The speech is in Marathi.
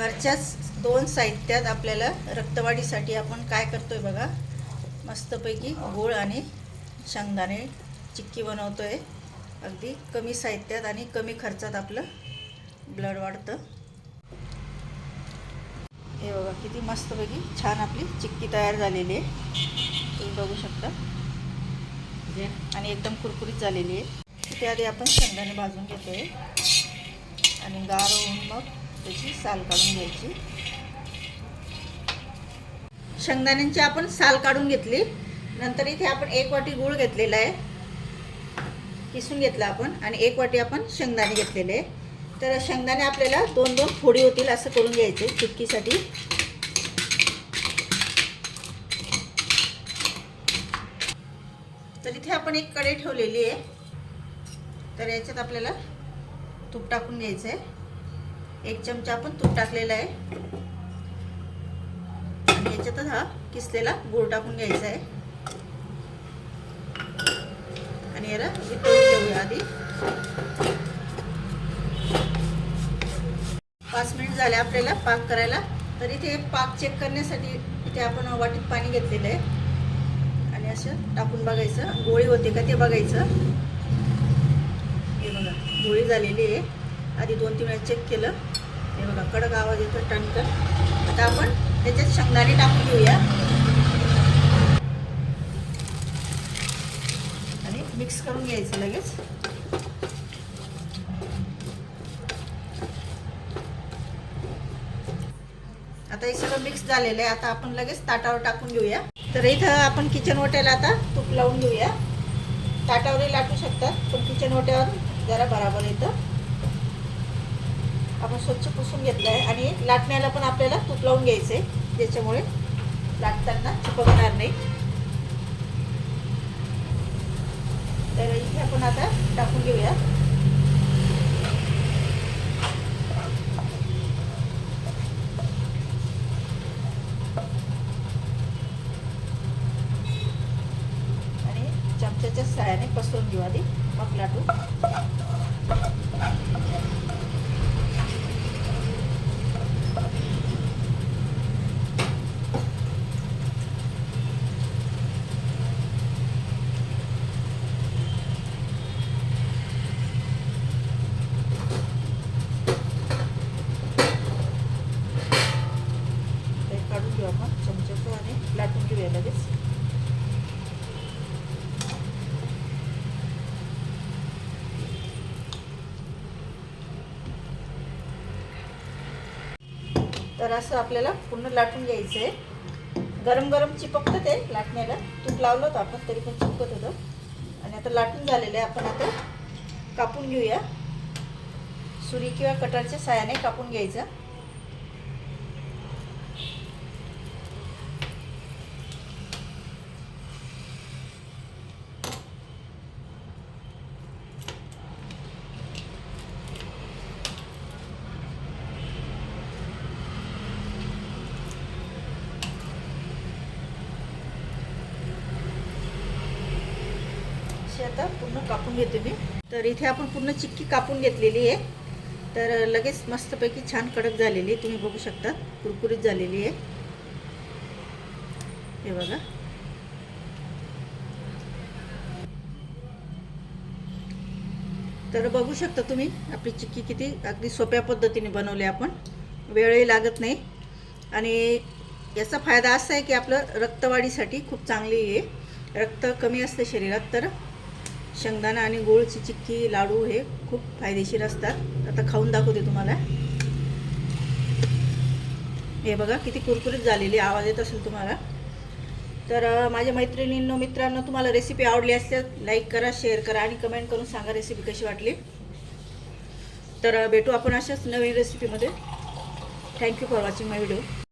घरच्याच दोन साहित्यात आपल्याला रक्तवाढीसाठी आपण काय करतो आहे बघा. मस्तपैकी गूळ आणि शेंगदाणे चिक्की बनवतो आहे अगदी कमी साहित्यात आणि कमी खर्चात आपलं ब्लड वाढतं. हे बघा किती मस्तपैकी छान आपली चिक्की तयार झालेली आहे. तुम्ही बघू शकता. आणि एकदम कुरकुरीत झालेली आहे. त्याआधी आपण शेंगदाणे भाजून घेतोय. आणि गार होऊन मग त्याची साल काढून घ्यायची. शेंगदाण्यांची आपण साल काढून घेतली. नंतर इथे आपण एक वाटी गूळ घेतलेला आहे. किसून घेतला आपण आणि एक वाटी आपण शेंगदाणे घेतलेले आहे. तर शेंगदाणे आपल्याला दोन दोन फोडी होतील असं करून घ्यायचे चुटकीसाठी तर इथे आपण एक कढई ठेवलेली आहे. तर याच्यात आपल्याला तूप टाकून घ्यायचं आहे. एक चमचा आपण तूप टाकलेला आहे. आणि याच्यातच हा किसलेला गूळ टाकून घ्यायचा आहे. आणि याला वितळून घेऊया आधी. पाच मिनिट झाले आपल्याला पाक करायला. तर इथे पाक चेक करण्यासाठी इथे आपण वाटीत पाणी घेतलेलं आहे. आणि असं टाकून बघायचं. गोळी होते का ते बघायचं. हे बघा गोळी झालेली आहे. आधी दोन तीन वेळा चेक केलं. हे बघा कडक आवाज येतो टणकन आता आपण त्याच्यात शेंगदाणे टाकून घेऊया. आणि मिक्स करून घ्यायचं लगेच. आता हे सगळं मिक्स झालेलं आहे. आता आपण लगेच ताटावर टाकून घेऊया. तर इथं आपण किचन ओट्याला आता तूप लावून घेऊया. ताटावरही लाटू शकतात पण किचन ओट्यावर जरा बराबर येतं. आपण स्वच्छ पुसून घेतलं आहे आणि लाटण्याला पण आपल्याला तूप लावून घ्यायचं आहे ज्याच्यामुळे लाटताना चिपकणार नाही. तर इथे आपण आता टाकून घेऊया. आणि चमच्याच्या साह्याने पसरून घेऊ आधी मग लाटू ते काढून घेऊ आपण चमच्याचं आणि लाटून घेऊया लगेच तर असं आपल्याला पूर्ण लाटून घ्यायचं आहे गरम गरम चिपकतं ते लाटण्याला. तूप लावलं होतं आपण तरी पण चिपकत होतं. आणि आता लाटून झालेलं आहे. आपण आता कापून घेऊया. सुरी किंवा कटरच्या सहाय्याने कापून घ्यायचं. अशी आता पूर्ण कापून घेते मी. तर इथे आपण पूर्ण चिक्की कापून घेतलेली आहे. तर लगेच मस्तपैकी छान कडक झालेली आहे. तुम्ही बघू शकता कुरकुरीत झालेली आहे. हे बघा. तर बघू शकता तुम्ही आपली चिक्की किती अगदी सोप्या पद्धतीने बनवली आपण. वेळही लागत नाही. आणि याचा फायदा असा आहे की आपलं रक्तवाढीसाठी खूप चांगली आहे. रक्त कमी असतं शरीरात तर शेंगदाणा आणि गुळची चिक्की लाडू हे खूप फायदेशीर असतात. आता खाऊन दाखवते तुम्हाला. हे बघा किती कुरकुरीत झालेली आवाज येत असेल तुम्हाला. तर माझ्या मैत्रिणींनो मित्रांनो तुम्हाला रेसिपी आवडली असल्यास लाईक करा शेअर करा आणि कमेंट करून सांगा रेसिपी कशी वाटली. तर भेटू आपण अशाच नवीन रेसिपीमध्ये thank you for watching my video